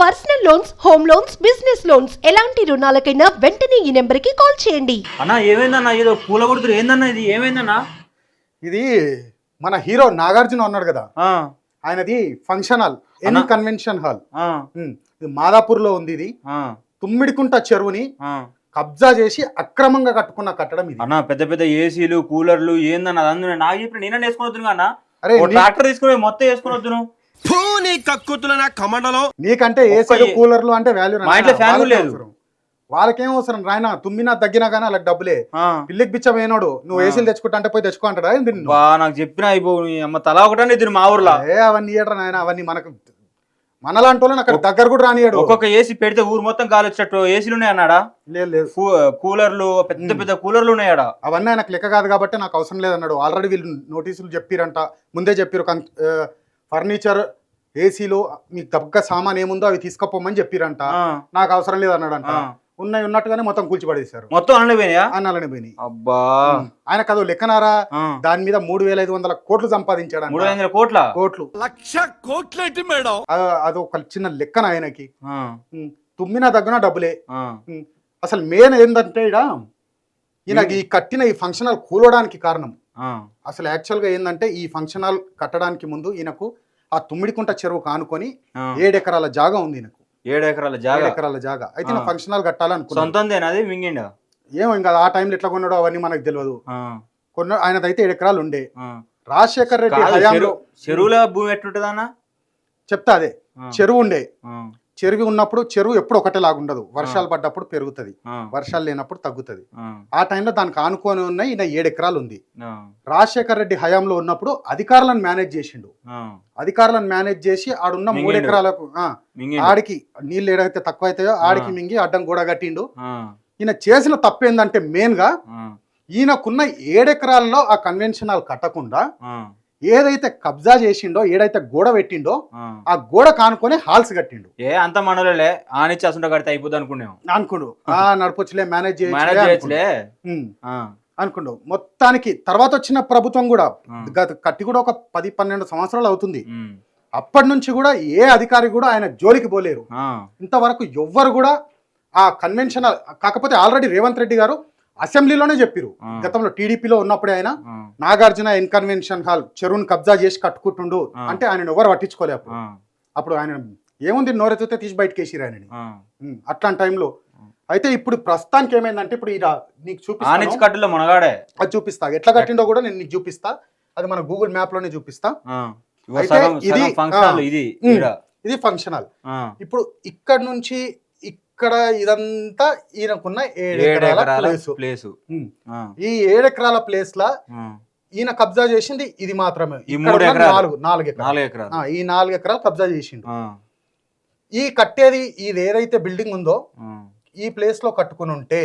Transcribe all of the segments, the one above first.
Personal loans home loans business loans. ఎలాంటి రుణాలకైనా వెంటనే ఈ నెంబర్కి కాల్ చేయండి. అన్న ఏమైందన్న? ఏదో పూల కొడుతురు. ఏందన్న ఇది? ఏమైందన్న? ఇది మన హీరో నాగార్జున ఉన్నాడు కదా. ఆ, ఆయనది ఫంక్షన్ హాల్ ఎన్ అన్న. Convention hall. ఆ, ఉమ్, ఇది మాదాపూర్లో ఉంది ఇది. ఆ, తుమ్మిడికుంట చెరువుని ఆ. కబ్జా చేసి అక్రమంగా కట్టుకున్న కట్టడం ఇది. అన్న పెద్ద పెద్ద ఏసీలు కూలర్లు ఏందన్న అదంతా నాకు చెప్పిన నేనే వేసుకుని వద్దును అన్న. అరే ఓ నీ- ట్రాక్టర్ తీసుకుని మొత్తం వేసుకుని వద్దును. ఫూ నీ కక్కుతుల నా కమండలో నీకంటే ఒక్క ఏసీలు ఏ- కూలర్లు అంటే వాల్యూ మా ఇంట్లో ఫ్యాన్ లేదు. వాళ్ళకేం అవసరం? రాయన తుమ్మినా తగ్గినా కానీ వాళ్ళకి డబ్బులే. పిల్లికి బిచ్చమైనోడు నువ్వు ఆ. ఏసీలు తెచ్చుకుంటా అంటే పోయి తెచ్చుకో అంటాడా? బా నాకు చెప్పిన అయిపో నీ అమ్మ తలా ఒకటనే ఇది మా ఊర్లో. ఏ అవన్నీ ఇయ్యడ్రా నాయన? అవన్నీ మనకు మనలాంటి వాళ్ళని అక్కడ దగ్గర కూడా రానియడు ఒక్కొక్క ఏసీ పెడితే ఊరు మొత్తం గాలి వచ్చేటట్టు ఏసీలు ఉన్నాయి అన్నాడా? లేదు లేదు. కూ- కూలర్లు పెద్ద పెద్ద కూలర్లు ఉన్నాయాడా అవన్నీ ఆయనకు లెక్క కాదు కాబట్టి నాకు అవసరం లేదన్నాడు. ఆల్రెడీ వీళ్ళు నోటీసులు చెప్పిరంట. ముందే చెప్పిరు కన్ ఫర్నిచర్ ఏసీలు మీకు తగ్గ సామాన్ ఏముందో అవి తీసుకపోమని చెప్పిరంట. నాకు అవసరం లేదన్నాడంట. ఆ. ఉన్నాయి ఉన్నట్టుగానే మొత్తం కూల్చిపడేశారు. మొత్తం అన్నీ పోయినాయా? అన్నాలని పోయినాయి. అబ్బా. ఆయన కదో లెక్కనారా. దాని మీద మూడు వేల ఐదు వందల కోట్లు సంపాదించాడు మూడు వందల కోట్ల? కోట్లు. లక్ష కోట్లేటి మేడం? ఆ- అది ఒక చిన్న లెక్కన ఆయనకి. తుమ్మినా దగ్గర డబ్బులే. అసలు మెయిన్ ఏంటంటే ఇడ ఈయన ఈ కట్టిన ఈ ఫంక్షన్ హాల్ కూలడానికి కారణం. అసలు యాక్చువల్గా ఏంటంటే ఈ ఫంక్షన్ హాల్ కట్టడానికి ముందు ఈయనకు ఆ తుమ్మిడికుంట చెరువు కానుకొని ఆ. ఏడెకరాల జాగా ఉంది ఈయనకు. ఏడు ఎకరాల జాగా? ఏడెకరాల జాగా. అయితే ఆ. ఫంక్షన్ హాల్ కట్టాలనుకున్నాను సొంతందేనా అది? మింగిండా? ఏమో ఇంకా ఆ టైంలో ఎట్లా కొన్నాడో అవన్నీ మనకు తెలియదు కొన్న ఆయనదైతే ఏడు ఎకరాలు ఉండే. రాజశేఖర్ రెడ్డి హయాంలో చెరువుల భూమి ఎట్లుంటదన్న? చెప్తా అదే. చెరువు ఉండే. చెరువు ఉన్నప్పుడు చెరువు ఎప్పుడు ఒకటేలాగా ఉండదు. వర్షాలు పడ్డప్పుడు పెరుగుతుంది. వర్షాలు లేనప్పుడు తగ్గుతుంది. ఆ, టైంలో దానికి ఆనుకొని ఉన్న ఈయన ఏడు ఎకరాలు ఉంది రాజశేఖర్ రెడ్డి హయాంలో ఉన్నప్పుడు అధికారులను మేనేజ్ చేసిండు. అధికారులను మేనేజ్ చేసి ఆడున్న మూడు మింగిండు. ఎకరాలకు ఆ, మింగిండు. ఆడికి నీళ్ళు ఏడైతే తక్కువ అవుతాయో ఆడికి. మింగి అడ్డం గోడ కట్టిండు. ఈయన చేసిన తప్పు ఏంటంటే మెయిన్గా ఈయనకున్న ఏడెకరాల్లో ఆ కన్వెన్షన్ కట్టకుండా ఏదైతే కబ్జా చేసిండో ఏదైతే గోడ పెట్టిండో ఆ. గోడ కానుకొని హాల్స్ కట్టిండు. ఏ అంత మనలే ఆనిచ్చి అసంట కడితే అయిపోద్ది అనుకున్నాం. అనుకుండు. ఆ నడపొచ్చులే మేనేజ్ చేయొచ్చులే ఆ, అనుకుండు. మొత్తానికి తర్వాత వచ్చిన ప్రభుత్వం కూడా. గత కట్టి కూడా ఒక పది పన్నెండు సంవత్సరాలు అవుతుంది. అప్పటి నుంచి కూడా ఏ అధికారి కూడా ఆయన జోలికి పోలేరు. ఇంతవరకు ఎవ్వరు కూడా ఆ కన్వెన్షన్ కాకపోతే ఆల్రెడీ రేవంత్ రెడ్డి గారు అసెంబ్లీలోనే చెప్పిరు. గతంలో టీడీపీలో ఉన్నప్పుడే ఆయన నాగార్జున ఇన్కన్వెన్షన్ హాల్ చెరువును కబ్జా చేసి కట్టుకుంటుండు అంటే ఆయన ఎవరు పట్టించుకోలే అప్పుడు. అప్పుడు ఆయన ఏముంది నోరెత్తితే తీసి బయటకు వేసిరు ఆయనని అట్లాంటి టైంలో. అయితే ఇప్పుడు ప్రస్తుతానికి ఏమైందంటే ఇప్పుడు ఇలా నీకు చూపిస్తాను. కట్టులో మునగాడే. అది చూపిస్తా. ఎట్లా కట్టిండో కూడా నేను నీకు చూపిస్తా. అది మన గూగుల్ మ్యాప్లోనే చూపిస్తా ఇది-. ఇది ఫంక్షన్ హాల్. ఇప్పుడు ఇక్కడ నుంచి ఇక్కడ ఇదంతా ఈయనకున్న ఏడు ఏడు ఎకరాల ఎకరాల ప్లేస్ ఈ ఏడు ఎకరాల ప్లేస్ లా. ఈయన కబ్జా చేసింది ఇది మాత్రమే. నాలుగు నాలుగు ఎకరాలు. నాలుగు ఎకరాలు. ఆ, ఈ నాలుగు ఎకరాలు కబ్జా చేసిండు. ఆ, ఈ కట్టేది ఇది ఏదైతే బిల్డింగ్ ఉందో ఈ ప్లేస్లో కట్టుకొని ఉంటే.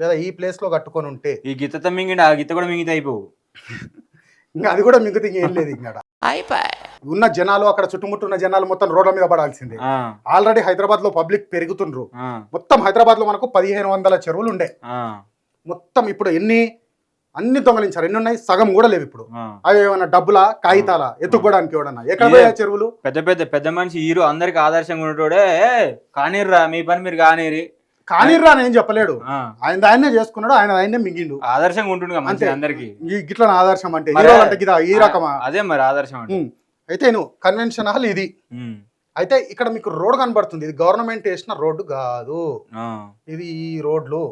లేదా ఈ ప్లేస్లో కట్టుకొని ఉంటే ఈ గిత్తతో మింగిండి ఆ గిత్త కూడా మింగితే అయిపోవు. ఇంకా అది కూడా మిగతా ఏం లేదు ఇంకా ఉన్న జనాలు అక్కడ చుట్టుముట్టు ఉన్న జనాలు మొత్తం రోడ్ల మీద పడాల్సిందే. ఆల్రెడీ హైదరాబాద్లో పబ్లిక్ పెరుగుతుండ్రు. మొత్తం హైదరాబాద్లో మనకు పదిహేను వందల చెరువులు ఉండే మొత్తం ఇప్పుడు ఎన్ని అన్ని దొంగలించారు. ఎన్ని ఉన్నాయి? సగం కూడా లేవు ఇప్పుడు. అవి ఏమన్నా డబ్బులా? కాగితాలా? ఎత్తుకోవడానికి ఎవడన్నా? ఎక్కడ. పోయా చెరువులు? పెద్ద పెద్ద పెద్ద మనిషి హీరో అందరికి ఆదర్శంగా ఉండేటోడే "ఏ, కానీర్రా మీ పని మీరు కానీరి. కానీర్రా అని ఏం చెప్పలేడు. ఆయన ఆయనే చేసుకున్నాడు ఆయన ఆయనే మింగిండు. ఆదర్శంగా ఉంటుండగా మంచి అంతే. అందరికి. నా ఆదర్శం అంటే హీరో అంటే ఈ రకమా? అదే మరి ఆదర్శం అంటే. అయితే నువ్వు కన్వెన్షన్ హాల్ ఇది అయితే ఇక్కడ మీకు రోడ్ కనబడుతుంది. ఇది గవర్నమెంట్ వేసిన రోడ్డు కాదు. ఇది ఈ రోడ్లు.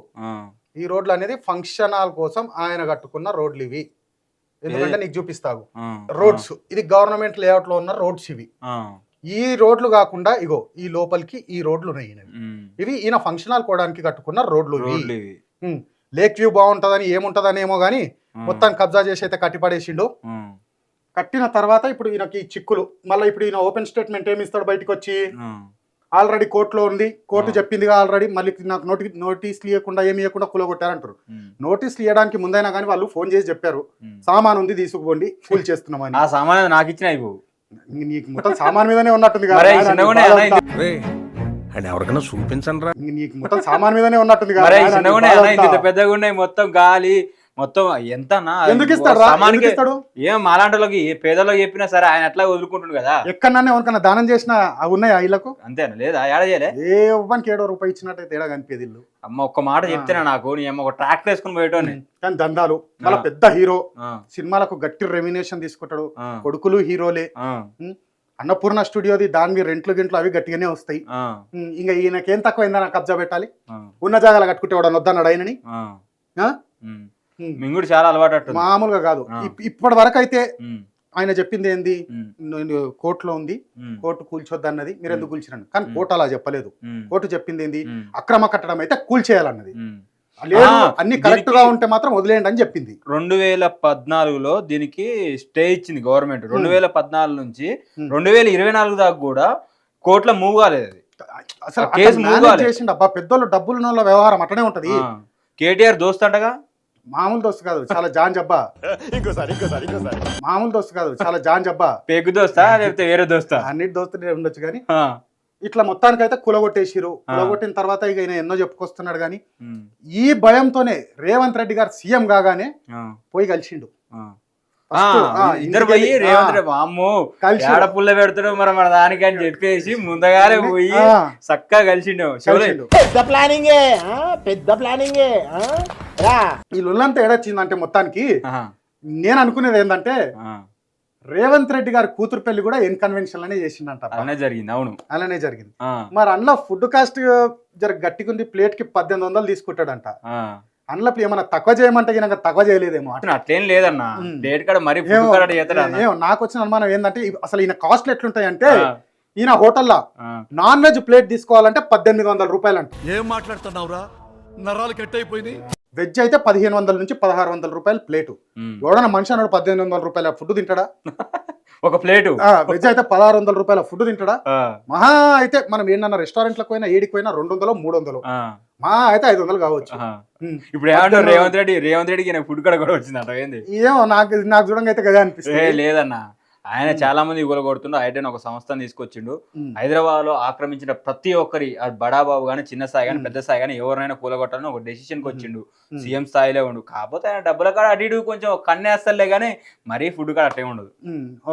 ఈ రోడ్లు అనేది ఫంక్షన్ హాల్ కోసం ఆయన కట్టుకున్న రోడ్లు ఇవి. ఎందుకంటే నీకు చూపిస్తావు రోడ్స్. ఇది గవర్నమెంట్ లేఅవుట్లో ఉన్న రోడ్స్ ఇవి. ఈ రోడ్లు కాకుండా ఇగో ఈ లోపలికి ఈ రోడ్లు ఉన్నాయి ఇవి ఈయన ఫంక్షన్ హాల్ కోవడానికి కట్టుకున్న రోడ్లు ఇవి. లేక్ వ్యూ బాగుంటదని ఏముంటదని ఏమో గానీ మొత్తం కబ్జా చేసి అయితే కట్టిపడేసిండు. కట్టిన తర్వాత ఇప్పుడు ఈయనకి చిక్కులు మళ్ళీ ఇప్పుడు ఈయన ఓపెన్ స్టేట్మెంట్ ఏమి ఇస్తాడు బయటకు వచ్చి ఆల్రెడీ కోర్టులో ఉంది కోర్టు. చెప్పిందిగా ఆల్రెడీ మళ్ళీ నాకు నోటి నోటీసులు ఇవ్వకుండా ఏమి ఇవ్వకుండా కులగొట్టారంటారు. నోటీసులు ఇవ్వడానికి ముందైనా కానీ వాళ్ళు ఫోన్ చేసి చెప్పారు. సామాన్ ఉంది తీసుకుపోండి కూల్ చేస్తున్నామని. ఆ సామాన్ నాకు ఇచ్చిన నీకు మొత్తం సామాన్ మీదనే ఉన్నట్టుంది ఎవరికైనా చూపించండి రా నీకు మొత్తం సామాన్ మీదనే ఉన్నట్టుంది పెద్దగా ఉన్నాయి మొత్తం గాలి మొత్తం ఎంత? ఎందుకు ఇస్తాడు ఏం మాలాంటి ఏ పేదలకు చెప్పినా సరే ఆయన ఎట్లా వదులుకుంటుండు కదా? ఎక్కడన్నా ఎవరికన్నా దానం చేసిన అవి ఉన్నాయా ఇళ్ళకు అంతేనా? లేదా? ఏడ చేయలే? ఏ ఇవ్వడానికి ఏడో రూపాయి ఇచ్చినట్టు తేడా కనిపేది ఇల్లు. అమ్మ ఒక్క మాట చెప్తేనే నాకు నీ అమ్మ ఒక ట్రాక్టర్ వేసుకుని పోయేటోని కానీ దందాలు మళ్ళీ ఆ. పెద్ద హీరో. సినిమాలకు గట్టి రెమ్యునేషన్ తీసుకుంటాడు. కొడుకులు హీరోలే. అన్నపూర్ణ స్టూడియోది దాని మీద రెంట్లు గింట్లు అవి గట్టిగానే వస్తాయి. ఇంకా ఈయనకేం తక్కువైందని కబ్జా పెట్టాలి? ఉన్న జాగాలు కట్టుకుంటే వాడు వద్దన్నాడు ఆయనని? కూడా చాలా అలవాటు. మామూలుగా కాదు. ఇప్పటి వరకు అయితే ఆయన చెప్పింది ఏంది? కోర్టులో ఉంది. కోర్టు కూల్చొద్దు అన్నది మీరు ఎందుకు. కూల్చిరండి కానీ. కోర్టు అలా చెప్పలేదు. కోర్టు చెప్పింది ఏంది? అక్రమ కట్టడం అయితే కూల్చేయాలన్నది. లేదు అన్ని కరెక్ట్గా ఉంటే మాత్రం వదిలేయండి అని చెప్పింది. రెండు వేల పద్నాలుగులో దీనికి స్టే ఇచ్చింది గవర్నమెంట్. రెండు వేల పద్నాలుగు నుంచి. రెండు వేల ఇరవై నాలుగు దాకా కూడా కోర్టులో మూవ్ కాలేదు. అసలు కేసు అట్లా move manage కాలే. చేసిండు. అబ్బా పెద్దోళ్ళు డబ్బులు వ్యవహారం అట్లనే ఉంటది. కేటీఆర్ దోస్త్ అంటగా మామూలు దోస్తు కాదు చాలా జాన్ జబ్బా. మామూలు దోస్తు కాదు చాలా జాన్ జబ్బా. పెగ్గు దోస్తా లేకపోతే వేరే దోస్తా? అన్నిటి దోస్తులే ఉండొచ్చు కానీ ఆ. ఇట్లా మొత్తానికి అయితే కులగొట్టేసిరు. కులగొట్టిన తర్వాత ఇక ఈయన ఎన్నో చెప్పుకొస్తున్నాడు కానీ ఈ భయంతోనే రేవంత్ రెడ్డి గారు సీఎం కాగానే ఆ, పోయి కలిసిండు. ఇద్దరు పోయి రేవంత్ ఆ, రెడ్డి అమ్మో కలిసి ఏడ పుల్ల పెడతాడు మరి మన దానికి అని చెప్పేసి ముందుగానే పోయి చక్కగా కలిసిండు. పెద్ద ప్లానింగే ఆ? పెద్ద ప్లానింగే ఈ లొల్లంతా ఏడొచ్చిందంటే మొత్తానికి నేను అనుకునేది ఏంటంటే రేవంత్ రెడ్డి గారి కూతురు పెళ్ళి కూడా ఇన్కన్వెన్షన్ అనే చేసిండంట అలానే జరిగింది అవును. అలానే జరిగింది. మరి అందులో ఫుడ్ కాస్ట్ జర గట్టిగుంది ప్లేట్కి పద్దెనిమిది వందలు తీసుకుంటాడంట. ఆ. అందులో ఏమన్నా తక్కువ చేయమంటే గినక తక్కువ చేయలేదేమో అట్లా అట్లేం లేదన్న. డేట్ కాడ మరి నాకు వచ్చిన అనుమానం ఏంటంటే అసలు ఈయన కాస్ట్లు ఎట్లుంటాయి అంటే ఈయన హోటల్లో. నాన్ వెజ్ ప్లేట్ తీసుకోవాలంటే పద్దెనిమిది వందల రూపాయలు అంట ఏం మాట్లాడుతున్నావురా? నరాలు కట్ అయిపోయినాయి వెజ్ అయితే పదిహేను వందల నుంచి పదహారు వందల రూపాయలు ప్లేటు. ఎవడన్నా మనిషి అన్నాడు పద్దెనిమిది వందల రూపాయల ఫుడ్ తింటాడా? ఒక ప్లేటు. వెజ్ అయితే పదహారు వందల రూపాయల ఫుడ్ తింటాడా? మహా అయితే మనం ఏంటన్నా రెస్టారెంట్లకు పోయినా ఏడికి పోయినా రెండు వందలు మూడు వందలు. మహా అయితే ఐదు వందలు కావచ్చు. ఇప్పుడు ఏమంటారు రేవంత్ రెడ్డి రేవంత్ రెడ్డికి నాకు ఫుడ్ కాడ కూడా వచ్చిందంట ఏంది? ఏమో నాకు నాకు చూడంగా అయితే కదా అనిపిస్తుంది. లేదన్న. ఆయన చాలా మంది ఇవ్వలు కొడుతుండు ఐటెన్ ఒక సంస్థను తీసుకొచ్చిండు. హైదరాబాద్లో ఆక్రమించిన ప్రతి ఒక్కరి ఆ బడాబాబు గానీ చిన్న స్థాయి కానీ. పెద్ద స్థాయి కానీ ఎవరినైనా కూలగొట్టాలని ఒక డెసిషన్కి వచ్చిండు. సీఎం స్థాయిలో ఉండు. కాకపోతే ఆయన డబ్బుల కాడ అటు ఇటు కొంచెం కన్నేస్తలే కానీ మరీ ఫుడ్ కాడ అట్టే ఉండదు.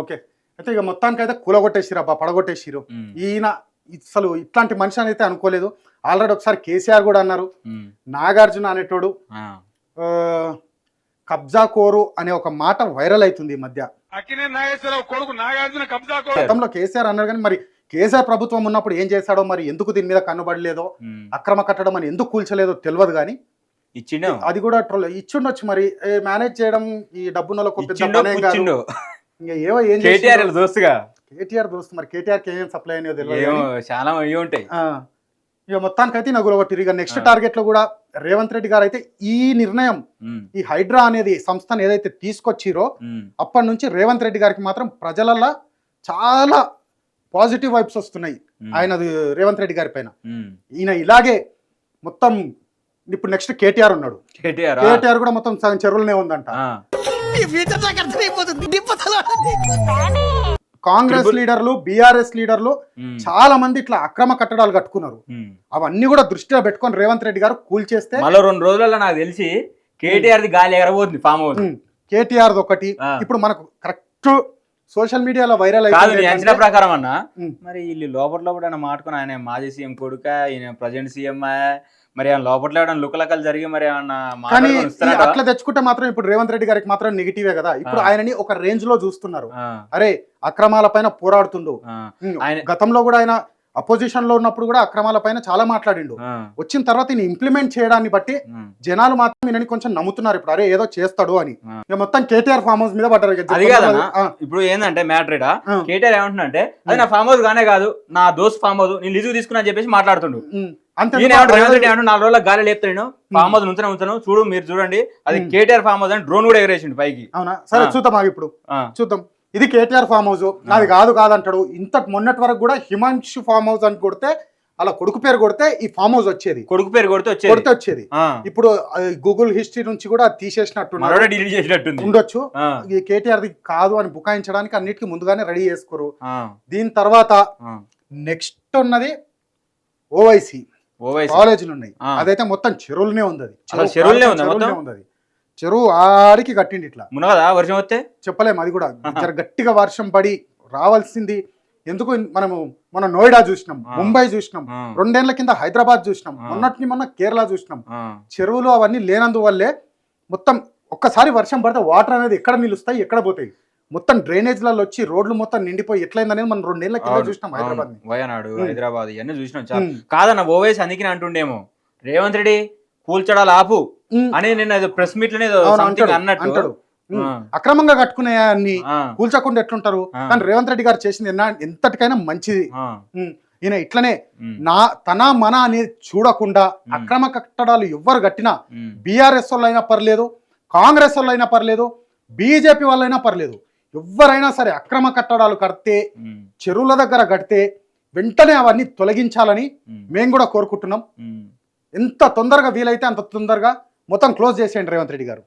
ఓకే. అయితే ఇక మొత్తానికి అయితే కూలగొట్టేసిరు అబ్బా పడగొట్టేసిరు ఈయన అసలు ఇట్లాంటి మనిషి అని అయితే అనుకోలేదు. ఆల్రెడీ ఒకసారి కేసీఆర్ కూడా అన్నారు. నాగార్జున అనేటోడు కబ్జా కోరు అనే ఒక మాట వైరల్ అవుతుంది ఈ మధ్య. కొడుకు నాగార్జున కబ్జా గతంలో కేసీఆర్ అన్నారు కానీ మరి కేసీఆర్ ప్రభుత్వం ఉన్నప్పుడు ఏం చేశాడో మరి ఎందుకు దీని మీద కన్నుబడలేదో ఉమ్. అక్రమ కట్టడం అని ఎందుకు కూల్చలేదో తెలియదు కానీ ఇచ్చిండు? అది కూడా ట్రోల్. ఇచ్చుండొచ్చు మరి. మేనేజ్ చేయడం ఈ పుచ్చిండు ఇంకా ఏవో ఏం కేటీఆర్. దోస్తుగా? కేటీఆర్ దోస్తు మరి కేటీఆర్కి ఏం సప్లై తెలియదు కానీ. చాలా ఇవి ఉంటాయి. ఆ, ఇక మొత్తానికి అయితే నాకు ఒకటి ఇక నెక్స్ట్. టార్గెట్లో కూడా రేవంత్ రెడ్డి గారు అయితే ఈ నిర్ణయం ఈ హైడ్రా అనేది సంస్థను ఏదైతే తీసుకొచ్చిరో అప్పటి నుంచి రేవంత్ రెడ్డి గారికి మాత్రం ప్రజలల్లో చాలా పాజిటివ్ వైబ్స్ వస్తున్నాయి. ఆయన రేవంత్ రెడ్డి గారి పైన. ఈయన ఇలాగే మొత్తం ఇప్పుడు నెక్స్ట్ కేటీఆర్ ఉన్నాడు. కేటీఆర్? కూడా మొత్తం సగం చెరువులనే ఉందంట. కాంగ్రెస్ లీడర్లు బీఆర్ఎస్ లీడర్లు చాలా మంది ఇట్లా అక్రమ కట్టడాలు కట్టుకున్నారు. అవన్నీ కూడా దృష్టిలో పెట్టుకొని రేవంత్ రెడ్డి గారు కూల్ చేస్తే మళ్ళీ రెండు రోజులలో నాకు తెలిసి కేటీఆర్ ది గాలి ఎగరబోతుంది ఫామ్ హౌస్ కేటీఆర్ ఒకటి. ఇప్పుడు మనకు కరెక్ట్ సోషల్ మీడియాలో వైరల్ అంచనా ప్రకారం అన్న. మరి వీళ్ళు లోపల లోపల మాట్లాడుకుని ఆయన మాజీ సీఎం కొడుక ఈయన ప్రజెంట్ సీఎం మరి ఆయన లోపల ఏమైనా లుకలకలు జరిగి మరి కానీ? అట్లా తెచ్చుకుంటే మాత్రం ఇప్పుడు రేవంత్ రెడ్డి గారికి మాత్రం నెగిటివే కదా. ఇప్పుడు. ఆయనని ఒక రేంజ్లో చూస్తున్నారు. అరే అక్రమాల పైన పోరాడుతుండు. ఆయన- గతంలో కూడా ఆయన అపోజిషన్లో ఉన్నప్పుడు కూడా అక్రమాల పైన చాలా మాట్లాడిండు. వచ్చిన తర్వాత ఈయన ఇంప్లిమెంట్ చేయడాన్ని బట్టి. జనాలు మాత్రం ఈయనని కొంచెం నమ్ముతున్నారు. ఇప్పుడు అరే ఏదో చేస్తాడు అని. మొత్తం కేటీఆర్ ఫామ్ హౌస్ మీద పడ్డారు ఇప్పుడు ఏంటంటే మ్యాటర్ ఆ. కేటీఆర్ ఏమంటున్నా అంటే అది నా ఫామ్ హౌస్ గానే కాదు నా దోస్త్ ఫామ్ హౌస్ నేను లిజు తీసుకున్నా అని చెప్పేసి మాట్లాడుతుండు. నాలుగు రోజుల గాలి లేపుతాను ఫామ్ హౌస్ ఉంచనే ఉంచను. చూడు మీరు చూడండి. అది. కేటీఆర్ ఫామ్ హౌస్ అని డ్రోన్ కూడా ఎగరేసిండు పైకి. అవునా? సరే. చూద్దాం ఆగు ఇప్పుడు. చూద్దాం. ఇది కేటీఆర్ ఫామ్ హౌస్ నాది కాదు కాదంటాడు. ఇంత మొన్నటి వరకు కూడా హిమాంశు ఫామ్ హౌస్ అని కొడితే అలా కొడుకు పేరు కొడితే ఈ ఫామ్ హౌస్ వచ్చేది. కొడుకు పేరు కొడితే కొడితే వచ్చేది. వచ్చేది ఆ, ఇప్పుడు గూగుల్ హిస్టరీ నుంచి కూడా తీసేసినట్టు ఉండొచ్చు. ఈ కేటీఆర్ ది కాదు అని బుకాయించడానికి అన్నిటికీ ముందుగానే రెడీ చేసుకోరు. దీని తర్వాత. నెక్స్ట్ ఉన్నది ఓవైసీ. కాలేజీలు ఉన్నాయి. అదైతే మొత్తం చెరువులనే ఉంది అది. చెరువులనే ఉందా అది. చెరువు ఆడికి కట్టిండి ఇట్లా. మునగదా వర్షం వస్తే? చెప్పలేము అది కూడా. గట్టిగా వర్షం పడి రావాల్సింది ఎందుకు మనము మన నోయిడా చూసినాం. ముంబై చూసినాం రెండేళ్ళ కింద హైదరాబాద్ చూసినాం. మొన్నటిని మొన్న కేరళ చూసినాం. చెరువులు అవన్నీ లేనందువల్లే మొత్తం ఒక్కసారి వర్షం పడితే వాటర్ అనేది ఎక్కడ నిలుస్తాయి ఎక్కడ పోతాయి? మొత్తం డ్రైనేజ్లలో వచ్చి రోడ్లు మొత్తం నిండిపోయి ఎట్లయిందనేది మనం రెండేళ్ళ కింద అవును, చూసినాం హైదరాబాద్. వయనాడు. హైదరాబాద్ ఇవన్నీ చూసినాం చాలా. కాదన్న ఓవేసి అందుకని అంటుండేమో. రేవంత్ రెడ్డి కూల్చడాలు ఆపు అని నేను ప్రెస్ మీట్లోనే అన్నట్టు. అంటాడు. అక్రమంగా కట్టుకునే అన్ని కూల్చకుండా ఎట్లుంటారు. కానీ రేవంత్ రెడ్డి గారు చేసింది ఎంతటికైనా మంచిది. ఈయన ఇట్లనే నా తన మన అనేది చూడకుండా అక్రమ కట్టడాలు ఎవ్వరు కట్టినా బీఆర్ఎస్ వాళ్ళు అయినా పర్లేదు కాంగ్రెస్ వాళ్ళు అయినా పర్లేదు బీజేపీ వాళ్ళైనా పర్లేదు. ఎవరైనా సరే అక్రమ కట్టడాలు కడితే చెరువుల దగ్గర కడితే వెంటనే అవన్నీ తొలగించాలని మేము. కూడా కోరుకుంటున్నాం. ఎంత తొందరగా వీలైతే అంత తొందరగా మొత్తం క్లోజ్ చేసేయండి రేవంత్ రెడ్డి గారు.